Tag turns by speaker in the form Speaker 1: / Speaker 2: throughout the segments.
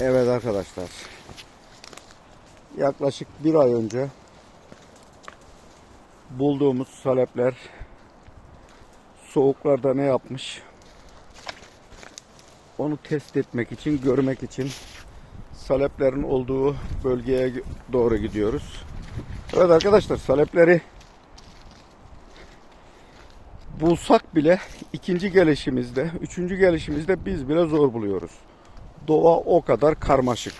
Speaker 1: Evet arkadaşlar. Yaklaşık bir ay önce bulduğumuz salepler soğuklarda ne yapmış? Onu test etmek için, görmek için saleplerin olduğu bölgeye doğru gidiyoruz. Evet arkadaşlar salepleri bulsak bile ikinci gelişimizde, üçüncü gelişimizde biz bile zor buluyoruz. Doğa o kadar karmaşık.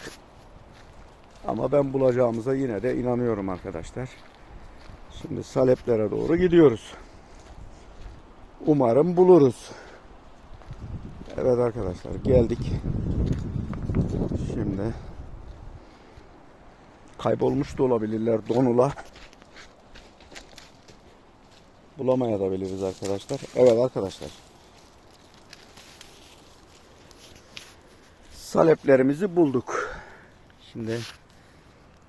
Speaker 1: Ama ben bulacağımıza yine de inanıyorum arkadaşlar. Şimdi saleplere doğru gidiyoruz. Umarım buluruz. Evet arkadaşlar geldik. Şimdi kaybolmuş da olabilirler donula. Bulamaya da biliriz arkadaşlar. Evet arkadaşlar. Saleplerimizi bulduk. Şimdi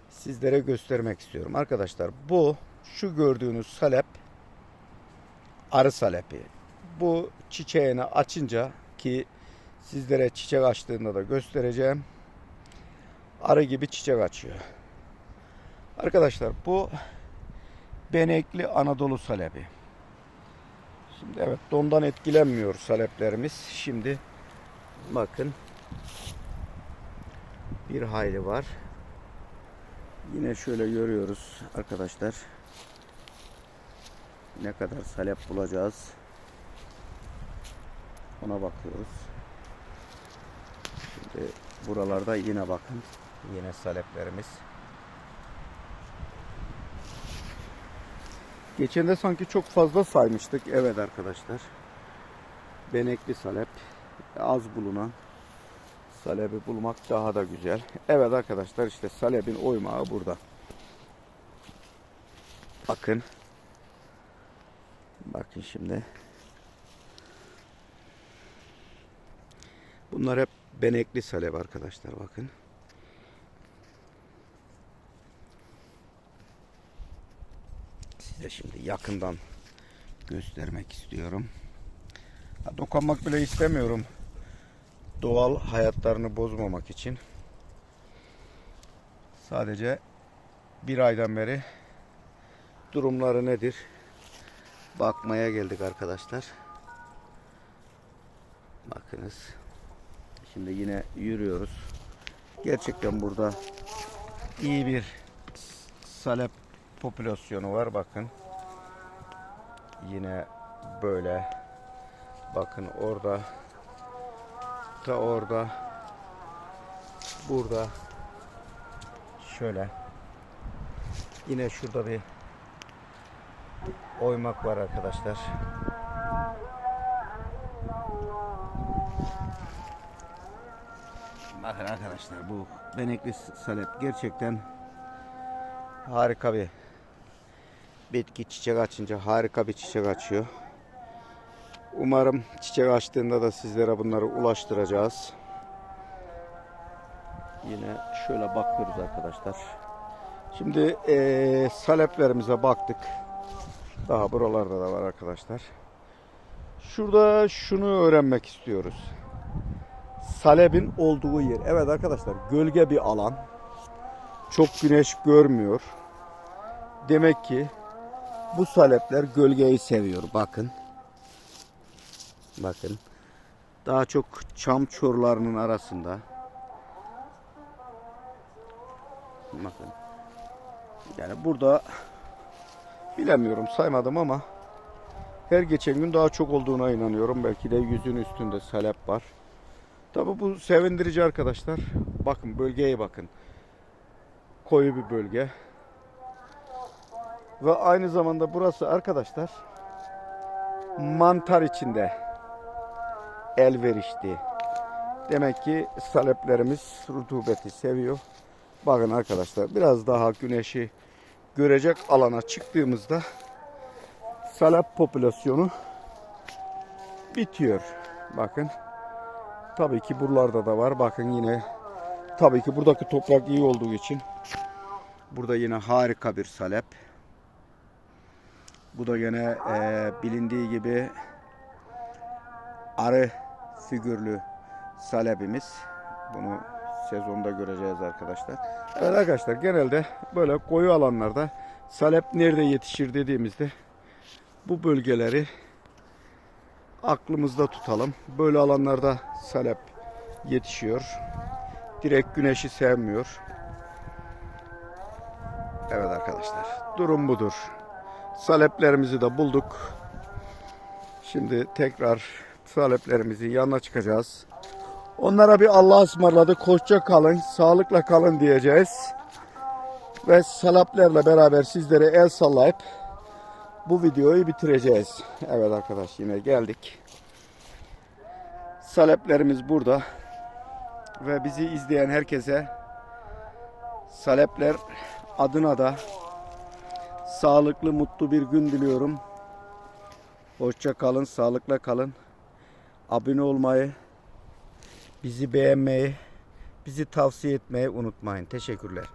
Speaker 1: sizlere göstermek istiyorum. Arkadaşlar bu şu gördüğünüz salep arı salepi. Bu çiçeğini açınca ki sizlere çiçek açtığında da göstereceğim. Arı gibi çiçek açıyor. Arkadaşlar bu benekli Anadolu salebi. Şimdi evet dondan etkilenmiyor saleplerimiz. Şimdi bakın bir hayli var. Yine şöyle görüyoruz arkadaşlar. Ne kadar salep bulacağız. Ona bakıyoruz. Şimdi buralarda yine bakın. Yine saleplerimiz. Geçen de sanki çok fazla saymıştık. Evet arkadaşlar. Benekli salep. Az bulunan salebi bulmak daha da güzel. Evet arkadaşlar işte salebin oymağı burada. Bakın. Bakın şimdi. Bunlar hep benekli salep arkadaşlar bakın. Size şimdi yakından göstermek istiyorum. Dokunmak bile istemiyorum. Doğal hayatlarını bozmamak için. Sadece bir aydan beri durumları nedir? Bakmaya geldik arkadaşlar. Bakınız. Şimdi yine yürüyoruz. Gerçekten burada iyi bir salep popülasyonu var bakın. Yine böyle bakın orada ta orada burada şöyle yine şurada bir oymak var arkadaşlar. Bakın arkadaşlar bu benekli salep gerçekten harika bir bitki çiçek açınca harika bir çiçek açıyor. Umarım çiçek açtığında da sizlere bunları ulaştıracağız. Yine şöyle bakıyoruz arkadaşlar. Şimdi eee, saleplerimize baktık. Daha buralarda da var arkadaşlar. Şurada şunu öğrenmek istiyoruz. Salepin olduğu yer. Evet arkadaşlar gölge bir alan. Çok güneş görmüyor. Demek ki bu salepler gölgeyi seviyor. Bakın. Bakın. Daha çok çam çorlarının arasında. Bakın. Yani burada bilemiyorum saymadım ama her geçen gün daha çok olduğuna inanıyorum. Belki de yüzün üstünde salep var. Tabi bu sevindirici arkadaşlar. Bakın bölgeye bakın. Koyu bir bölge. Ve aynı zamanda burası arkadaşlar mantar içinde elverişli. Demek ki saleplerimiz rutubeti seviyor. Bakın arkadaşlar biraz daha güneşi görecek alana çıktığımızda salep popülasyonu bitiyor. Bakın. Tabii ki buralarda da var. Bakın yine tabii ki buradaki toprak iyi olduğu için burada yine harika bir salep. Bu da gene e, bilindiği gibi arı figürlü salepimiz. Bunu sezonda göreceğiz arkadaşlar. Evet arkadaşlar genelde böyle koyu alanlarda salep nerede yetişir dediğimizde bu bölgeleri aklımızda tutalım. Böyle alanlarda salep yetişiyor. Direkt güneşi sevmiyor. Evet arkadaşlar durum budur. Saleplerimizi de bulduk. Şimdi tekrar saleplerimizin yanına çıkacağız. Onlara bir Allah'a ısmarladık. Hoşça kalın, sağlıkla kalın diyeceğiz. Ve saleplerle beraber sizlere el sallayıp bu videoyu bitireceğiz. Evet arkadaş yine geldik. Saleplerimiz burada. Ve bizi izleyen herkese Salepler adına da sağlıklı, mutlu bir gün diliyorum. Hoşça kalın, sağlıkla kalın. Abone olmayı, bizi beğenmeyi, bizi tavsiye etmeyi unutmayın. Teşekkürler.